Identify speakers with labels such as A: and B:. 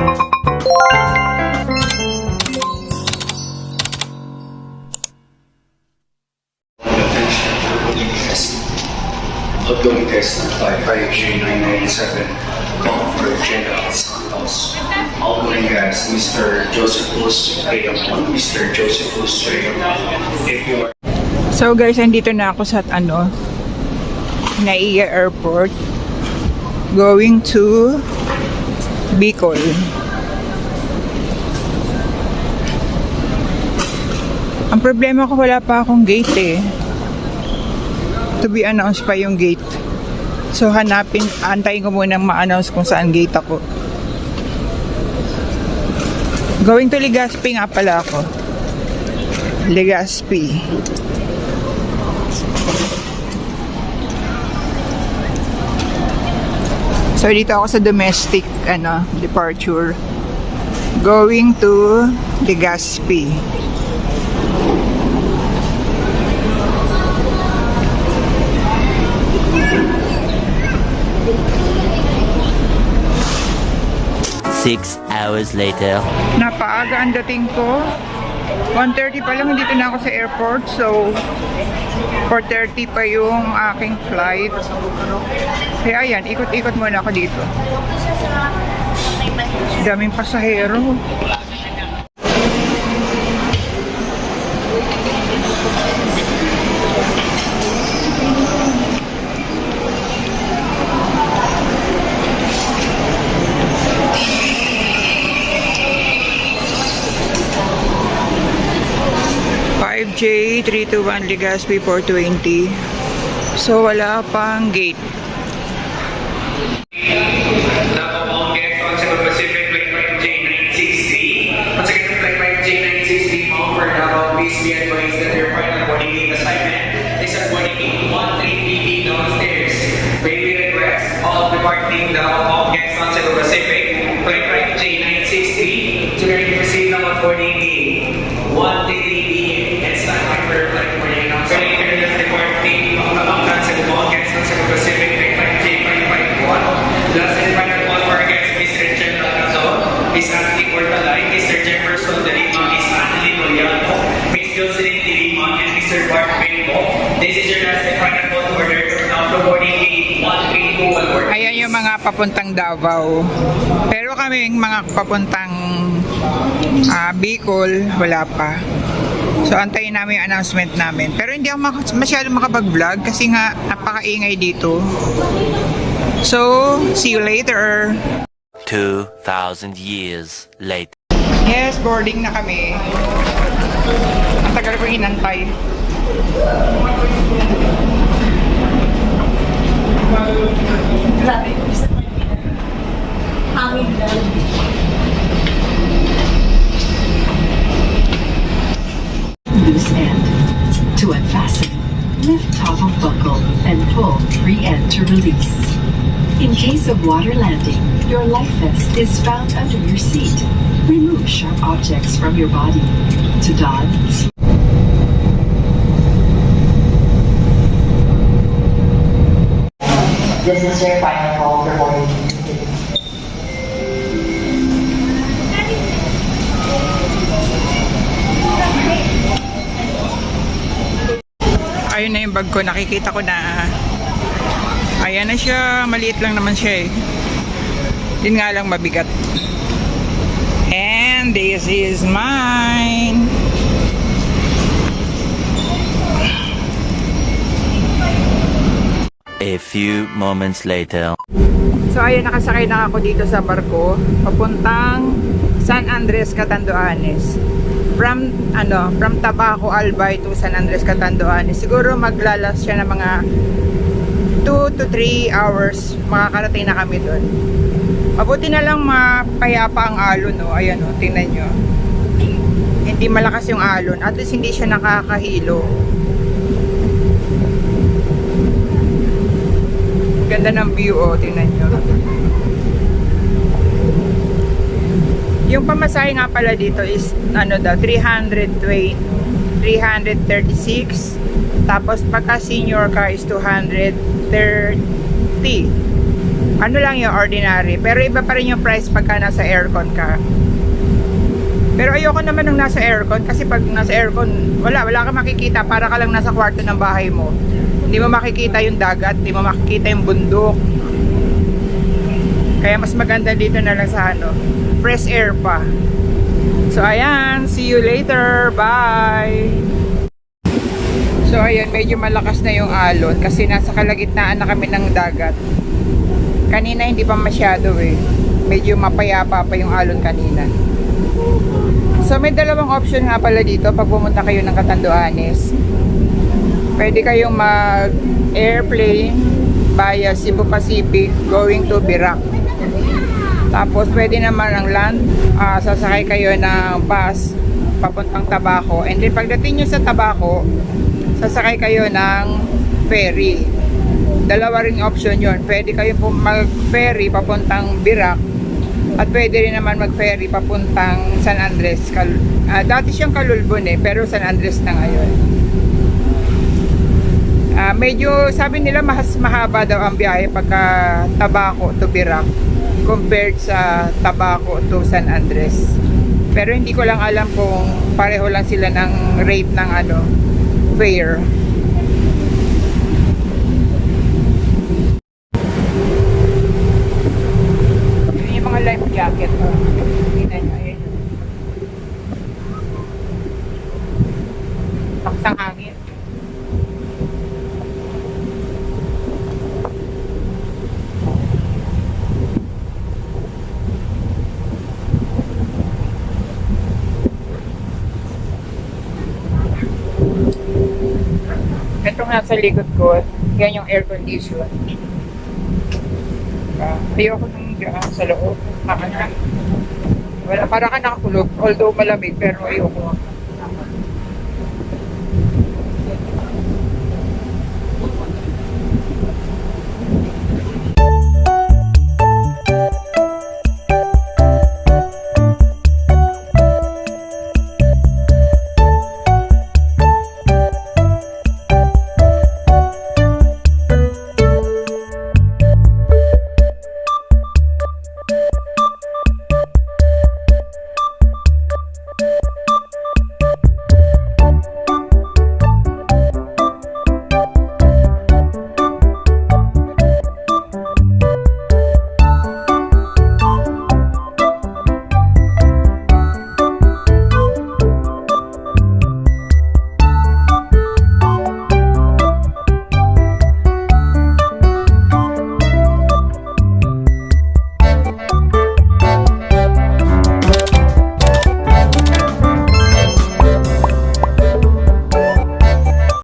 A: Outgoing test 55G997. Call for General Santos. Outgoing guys, Mr. Josephus Raymond. Mr. You are
B: So guys, andito na ako sa ano, Naiya Airport. Going to Bicol. Ang problema ko wala pa akong gate eh. To be announced pa yung gate. So hanapin, antayin ko muna ma-announce kung saan gate ako. Going to Legazpi nga pala ako. Legazpi. So dito ako sa domestic ano, departure. Going to Legazpi.
C: Six hours later.
B: Napaaga ang dating ko. 1.30 pa lang, dito na ako sa airport. So, 4.30 pa yung aking flight. Kaya ayan, ikot-ikot muna ako dito. Daming pasahero. J 321 Legazpi 420. So wala pang gate.
D: Pacific Flight Flight J960. Once again, Flight Flight J960 Mr. Jefferson de Lima, Miss Anthony Moriano, Miss Jocelyn de Lima, and Mr. Bart Benbo. This is your last and final to order now for boarding gate 1321 boarding.
B: Ayan yung mga papuntang Davao. Pero kaming mga papuntang ah, Bicol, wala pa. So antayin namin yung announcement namin. Pero hindi ako mak- masyadong makapag-vlog kasi nga napakaingay dito. So, see you later.
C: Two thousand years later.
B: Yes, boarding na kami. Ang tagal ko inantay.
E: loose end. To unfasten, lift toggle buckle and pull free end to release. In case of water landing, your life vest is found under your seat. Remove sharp objects from your body. To don,
F: This is your final call for boarding.
B: Ayun na yung bag ko. Nakikita ko na. Ayan na siya. Maliit lang naman siya eh. Yun nga lang mabigat. And this is mine.
C: A few moments later.
B: So ayun, nakasakay na ako dito sa barko. Papuntang San Andres, Catanduanes. From, ano, from Tabaco, Albay to San Andres, Catanduanes. Siguro maglalas siya ng mga 2 to 3 hours. Makakarating na kami doon. Mabuti na lang mapayapa ang alon, no? Ayan, no? Tingnan nyo. Hindi malakas yung alon. At least hindi siya nakakahilo. Ganda ng view, oh. Tingnan nyo. Yung pamasahe nga pala dito is ano daw 320 336 tapos pagka senior car is 230 Ano lang yung ordinary. Pero iba pa rin yung price pagka nasa aircon ka. Pero ayoko naman nung nasa aircon kasi pag nasa aircon, wala, wala ka makikita. Para ka lang nasa kwarto ng bahay mo. Hindi mo makikita yung dagat, hindi mo makikita yung bundok. Kaya mas maganda dito na lang sa ano, fresh air pa. So ayan, see you later. Bye! So ayan, medyo malakas na yung alon kasi nasa kalagitnaan na kami ng dagat. Kanina hindi pa masyado eh. Medyo mapayapa pa yung alon kanina. So may dalawang option nga pala dito pag pumunta kayo ng Catanduanes. Pwede kayong mag airplane via Cebu Pacific going to Birac. Tapos pwede naman ang land, ah, sasakay kayo ng bus papuntang Tabaco. And then pagdating nyo sa Tabaco, sasakay kayo ng ferry. Dalawa ring option yon. Pwede kayo mag-ferry papuntang Birac at pwede rin naman mag-ferry papuntang San Andres. Kal ah, dati siyang Kalulbon eh, pero San Andres na ngayon. Ah, medyo sabi nila mas mahaba daw ang biyahe pagka Tabaco to Birac compared sa Tabaco to San Andres. Pero hindi ko lang alam kung pareho lang sila ng rate ng ano fare. Yun yung mga life jacket. Oh. Tingnan nyo. Lakas ang hangin. Ito nga sa likod ko, yan yung air condition. Uh, ayoko nung diyan sa loob. Makaka. Wala, para ka nakakulog. Although malamig, pero ayoko.